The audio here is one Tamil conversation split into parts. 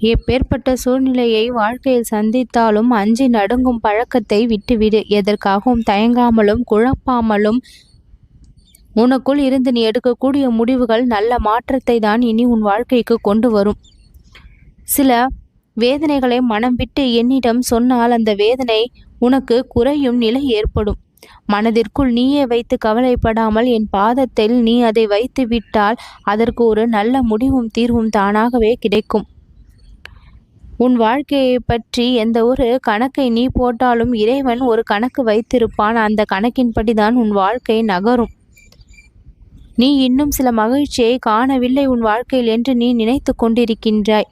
எப்பேற்பட்ட சூழ்நிலையை வாழ்க்கையில் சந்தித்தாலும் அஞ்சி நடுங்கும் பழக்கத்தை விட்டுவிடு. எதற்காகவும் தயங்காமலும் குழப்பாமலும் உனக்குள் இருந்து நீ எடுக்கக்கூடிய முடிவுகள் நல்ல மாற்றத்தை தான் இனி உன் வாழ்க்கைக்கு கொண்டு வரும். சில வேதனைகளை மனம் விட்டு என்னிடம் சொன்னால் அந்த வேதனை உனக்கு குறையும் நிலை ஏற்படும். மனதிற்குள் நீயே வைத்து கவலைப்படாமல் என் பாதத்தில் நீ அதை வைத்து விட்டால் அதற்கு ஒரு நல்ல முடிவும் தீர்வும் தானாகவே கிடைக்கும். உன் வாழ்க்கையை பற்றி எந்த ஒரு கணக்கை நீ போட்டாலும் இறைவன் ஒரு கணக்கு வைத்திருப்பான். அந்த கணக்கின்படிதான் உன் வாழ்க்கை நகரும். நீ இன்னும் சில மகிழ்ச்சியை காணவில்லை உன் வாழ்க்கையில் என்று நீ நினைத்து கொண்டிருக்கின்றாய்.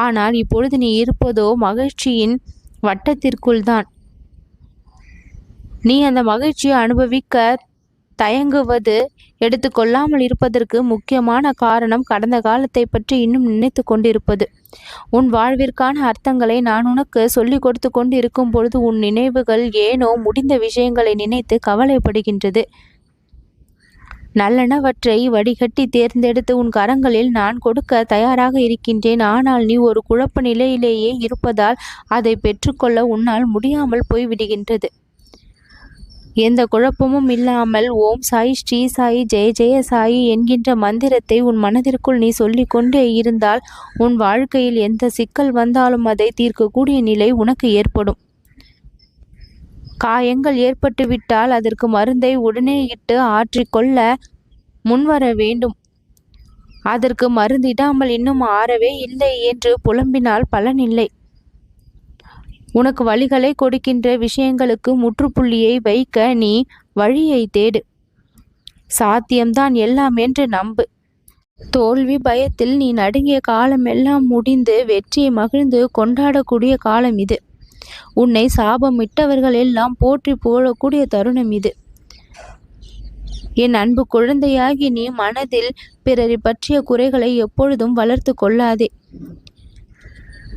ஆனால் இப்பொழுது நீ இருப்பதோ மகிழ்ச்சியின் வட்டத்திற்குள் தான். நீ அந்த மகிழ்ச்சியை அனுபவிக்க தயங்குவது எடுத்துக்கொள்ளாமல் இருப்பதற்கு முக்கியமான காரணம் கடந்த காலத்தை பற்றி இன்னும் நினைத்து கொண்டிருப்பது. உன் வாழ்விற்கான அர்த்தங்களை நான் உனக்கு சொல்லிக் கொடுத்து கொண்டு இருக்கும் பொழுது உன் நினைவுகள் ஏனோ முடிந்த விஷயங்களை நினைத்து கவலைப்படுகின்றது. நல்லனவற்றை வடிகட்டி தேர்ந்தெடுத்து உன் கரங்களில் நான் கொடுக்க தயாராக இருக்கின்றேன். ஆனால் நீ ஒரு குழப்ப நிலையிலேயே இருப்பதால் அதை பெற்றுக்கொள்ள உன்னால் முடியாமல் போய்விடுகின்றது. எந்த குழப்பமும் இல்லாமல் ஓம் சாய் ஸ்ரீ சாயி ஜெய ஜெய சாயி என்கின்ற மந்திரத்தை உன் மனதிற்குள் நீ சொல்லிக்கொண்டே இருந்தால் உன் வாழ்க்கையில் எந்த சிக்கல் வந்தாலும் அதை தீர்க்கக்கூடிய நிலை உனக்கு ஏற்படும். காயங்கள் ஏற்பட்டுவிட்டால் அதற்கு மருந்தை உடனே இட்டு ஆற்றிக்கொள்ள முன்வர வேண்டும். அதற்கு மருந்திடாமல் இன்னும் ஆறவே இல்லை என்று புலம்பினால் பலனில்லை உனக்கு வழிகளை கொடுக்கின்ற விஷயங்களுக்கு முற்றுப்புள்ளியை வைக்க நீ வழியை தேடு. சாத்தியம்தான் எல்லாம் என்று நம்பு. தோல்வி பயத்தில் நீ நடுங்கிய காலம் எல்லாம் முடிந்து வெற்றியை மகிழ்ந்து கொண்டாடக்கூடிய காலம் இது. உன்னை சாபமிட்டவர்கள் எல்லாம் போற்றி புகழக்கூடிய தருணம் இது. என் அன்பு குழந்தையாகி நீ மனதில் பிறரை பற்றிய குறைகளை எப்பொழுதும் வளர்த்து கொள்ளாதே.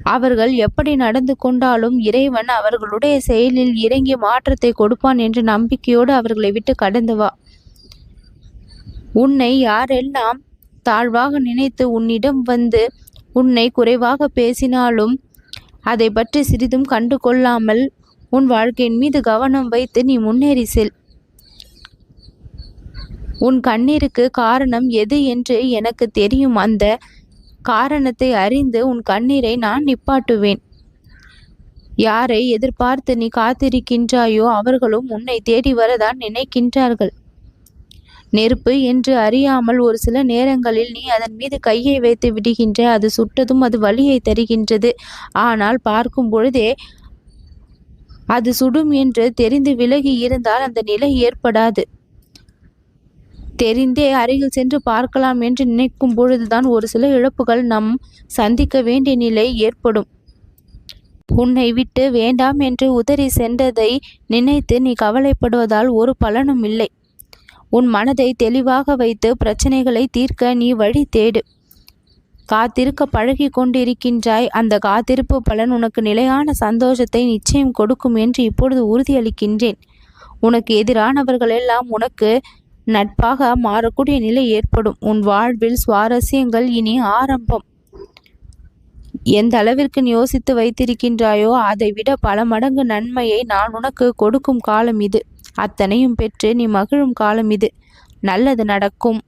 அவர்கள் எப்படி நடந்து கொண்டாலும் இறைவன் அவர்களுடைய செயலில் இறங்கி மாற்றத்தை கொடுப்பான் என்ற நம்பிக்கையோடு அவர்களை விட்டு கடந்து வா. உன்னை யாரெல்லாம் தாழ்வாக நினைத்து உன்னிடம் வந்து உன்னை குறைவாக பேசினாலும் அதை பற்றி சிறிதும் கண்டு கொள்ளாமல் உன் வாழ்க்கையின் மீது கவனம் வைத்து நீ முன்னேறி செல். உன் கண்ணீருக்கு காரணம் எது என்று எனக்கு தெரியும். அந்த காரணத்தை அறிந்து உன் கண்ணீரை நான் நிப்பாட்டுவேன். யாரை எதிர்பார்த்து நீ காத்திருக்கின்றாயோ அவர்களும் உன்னை தேடி வரதான் நினைக்கின்றார்கள். நெருப்பு என்று அறியாமல் ஒரு சில நேரங்களில் நீ அதன் மீது கையை வைத்து விடுகின்ற அது சுட்டதும் அது வலியை தருகின்றது. ஆனால் பார்க்கும் பொழுதே அது சுடும் என்று தெரிந்து விலகி இருந்தால் அந்த நிலை ஏற்படாது. தெரிந்தே அருகில் சென்று பார்க்கலாம் என்று நினைக்கும் பொழுதுதான் ஒரு சில இழப்புகள் நம் சந்திக்க வேண்டிய நிலை ஏற்படும். உன்னை விட்டு வேண்டாம் என்று உதறி சென்றதை நினைத்து நீ கவலைப்படுவதால் ஒரு பலனும் இல்லை. உன் மனதை தெளிவாக வைத்து பிரச்சனைகளை தீர்க்க நீ வழி தேடு. காத்திருக்க பழகி கொண்டிருக்கின்றாய். அந்த காத்திருப்பு பலன் உனக்கு நிலையான சந்தோஷத்தை நிச்சயம் கொடுக்கும் என்று இப்பொழுது உறுதியளிக்கின்றேன். உனக்கு எதிரானவர்கள் எல்லாம் உனக்கு நட்பாக மாறக்கூடிய நிலை ஏற்படும். உன் வாழ்வில் சுவாரஸ்யங்கள் இனி ஆரம்பம். எந்த அளவிற்கு யோசித்து வைத்திருக்கின்றாயோ அதை விட பல மடங்கு நன்மையை நான் உனக்கு கொடுக்கும் காலம் இது. அத்தனையும் பெற்று நீ மகிழும் காலம் இது. நல்லது நடக்கும்.